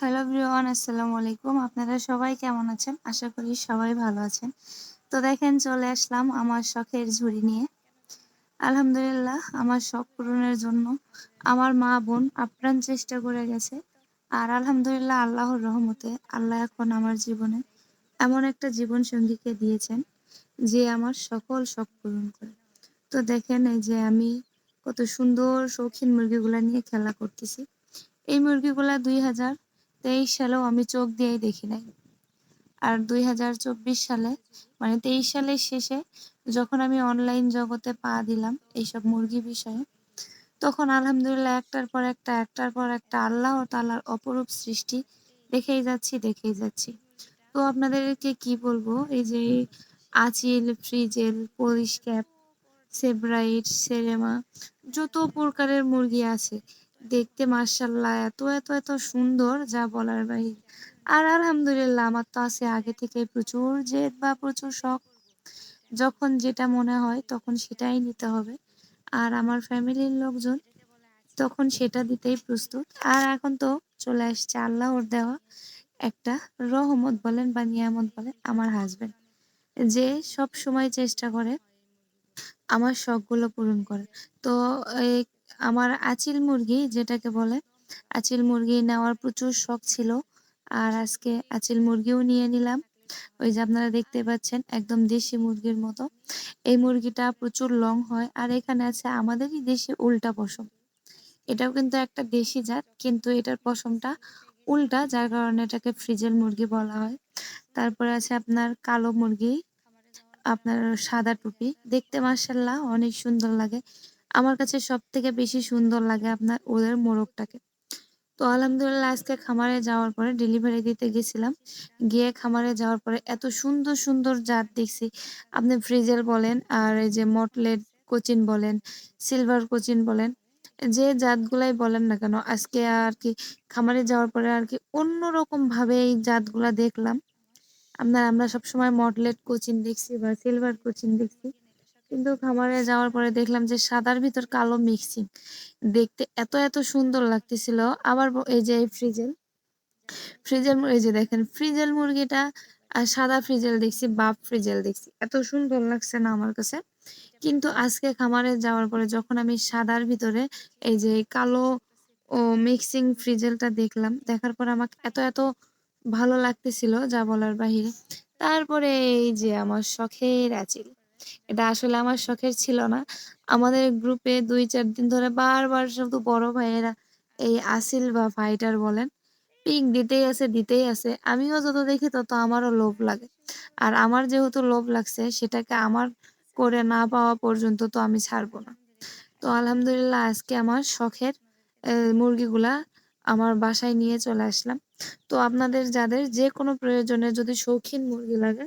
Hello everyone আসসালামু আলাইকুম। আপনারা সবাই কেমন আছেন? আশা করি সবাই ভালো আছেন। তো দেখেন, চলে আসলাম আমার শখের ঝুড়ি নিয়ে। আলহামদুলিল্লাহ, আমার শখ পূরণের জন্য। আমার মা বোন আপ্রাণ চেষ্টা করে গেছে। আর আলহামদুলিল্লাহ, আল্লাহর রহমতে আল্লাহ এখন আমার জীবনে এমন একটা জীবন সঙ্গীকে দিয়েছেন, যে আমার সকল শখ পূরণ করে। তো দেখেন, এই যে আমি কত সুন্দর শৌখিন মুরগিগুলা নিয়ে খেলা করতেছি। এই মুরগিগুলা দুই হাজার তেইশ সালেও আমি চোখ দিয়েই দেখি নাই। আর দুই হাজার চব্বিশ সালে মানে তেইশ সালের শেষে যখন আমি অনলাইন জগতে পা দিলাম এইসব মুরগি বিষয়ে, তখন আলহামদুলিল্লাহ একটার পর একটা, একটার পর একটা আল্লাহ ও তালার অপরূপ সৃষ্টি দেখেই যাচ্ছি দেখেই যাচ্ছি। তো আপনাদেরকে কি বলব? এই যে Aseel, frizzle Polish cap Sebright Serama, যত প্রকারের মুরগি আছে দেখতে মার্শাল্লাহ এত এত এত সুন্দর যা বলার বাহির আর আলহামদুলিল্লাহ আমার তো আছে আগে থেকে প্রচুর জেদ বা প্রচুর শখ। যখন যেটা মনে হয় তখন সেটাই নিতে হবে। আর আমার ফ্যামিলির লোকজন তখন সেটা দিতেই প্রস্তুত। আর এখন তো চলে আসছে আল্লাহর দেওয়া একটা রহমত বলেন বা নিয়ামত বলেন আমার হাজবেন্ড যে সব সময় চেষ্টা করে আমার শখগুলো পূরণ করে তো এই আমার আচিল মুরগি যেটাকে বলে, আচিল মুরগি নেওয়ার প্রচুর শখ ছিল আর আজকে আচিল মুরগিও নিয়ে নিলাম। ওই যে আপনারা দেখতে পাচ্ছেন, একদম দেশি মুরগির মতো। এই মুরগিটা প্রচুর লং হয় আর এখানে আছে আমাদেরই দেশি উল্টা পশম। এটাও কিন্তু একটা দেশি জাত, কিন্তু এটার পশমটা উল্টা, যার কারণে এটাকে ফ্রিজের মুরগি বলা হয়। তারপরে আছে আপনার কালো মুরগি, আপনার সাদা টুপি। দেখতে মার্শাল্লাহ অনেক সুন্দর লাগে। আমার কাছে সব থেকে বেশি সুন্দর লাগে আপনার ওদের মোরগটাকে। তো আলহামদুলিল্লাহ, আজকে খামারে যাওয়ার পরে ডেলিভারি দিতে গেছিলাম। গিয়ে খামারে যাওয়ার পরে এত সুন্দর সুন্দর জাত দেখছি। আপনি ফ্রিজেল বলেন আর এই যে মটলেট কোচিন বলেন সিলভার কোচিন বলেন, যে জাতগুলাই বলেন না কেন, আজকে আর কি খামারে যাওয়ার পরে আর কি অন্যরকম ভাবে এই জাতগুলা দেখলাম। আপনার আমরা সবসময় মডলেট কোচিন দেখছি বা সিলভার কোচিন দেখছি। কিন্তু খামারে যাওয়ার পরে দেখলাম যে সাদার ভিতর কালো মিক্সিং দেখতে এত এত সুন্দর লাগতেছিল। আবার এই যে ফ্রিজেল ফ্রিজেল এই যে দেখেন ফ্রিজেল মুরগিটা আর সাদা ফ্রিজেল দেখছি, বাপ ফ্রিজেল দেখছি। এত সুন্দর লাগছে না আমার কাছে। কিন্তু আজকে খামারে যাওয়ার পরে যখন আমি সাদার ভিতরে এই যে কালো, ও মিক্সিং ফ্রিজেলটা দেখলাম, দেখার পর আমাকে এত এত ভালো লাগতেছিল, যা বলার বাহিরে। তারপরে এই যে আমার শখের আচিল এটা আসলে আমার শখের ছিল না। আমাদের গ্রুপে দুই চার দিন ধরে বারবার শুধু বড় ভাইয়েরা এই আসিল বা ফাইটার বলেন পিক দিতেই আছে দিতেই আছে। আমিও যত দেখি তত আমারও লোভ লাগে। আর আমার যেহেতু লোভ লাগছে, সেটাকে আমার করে না পাওয়া পর্যন্ত তো আমি ছাড়বো না। তো আলহামদুলিল্লাহ আজকে আমার শখের মুরগিগুলা আমার বাসায় নিয়ে চলে আসলাম। তো আপনাদের, যাদের যে কোনো প্রয়োজনে যদি শৌখিন মুরগি লাগে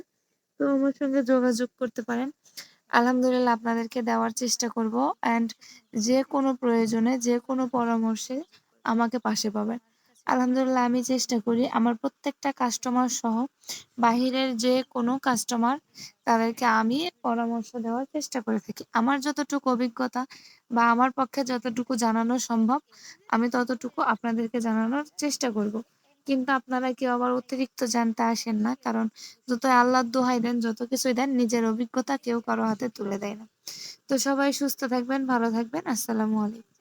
তো আমার সঙ্গে যোগাযোগ করতে পারেন। আলহামদুলিল্লাহ আপনাদেরকে দেওয়ার চেষ্টা করব অ্যান্ড যে কোনো প্রয়োজনে, যে কোনো পরামর্শে আমাকে পাশে পাবেন। আলহামদুলিল্লাহ আমি চেষ্টা করি আমার প্রত্যেকটা কাস্টমার সহ বাহিরের যে কোনো কাস্টমার তাদেরকে আমি পরামর্শ দেওয়ার চেষ্টা করে থাকি। আমার যতটুকু অভিজ্ঞতা বা আমার পক্ষে যতটুকু জানানো সম্ভব, আমি ততটুকু আপনাদেরকে জানানোর চেষ্টা করব। কিন্তু আপনারা কেউ আবার অতিরিক্ত জানতে আসেন না। কারণ যত আল্লাহর দোহাই দেন, যত কিছুই দেন, নিজের অভিজ্ঞতা কেউ কারও হাতে তুলে দেয় না। তো সবাই সুস্থ থাকবেন, ভালো থাকবেন। আসসালামু আলাইকুম।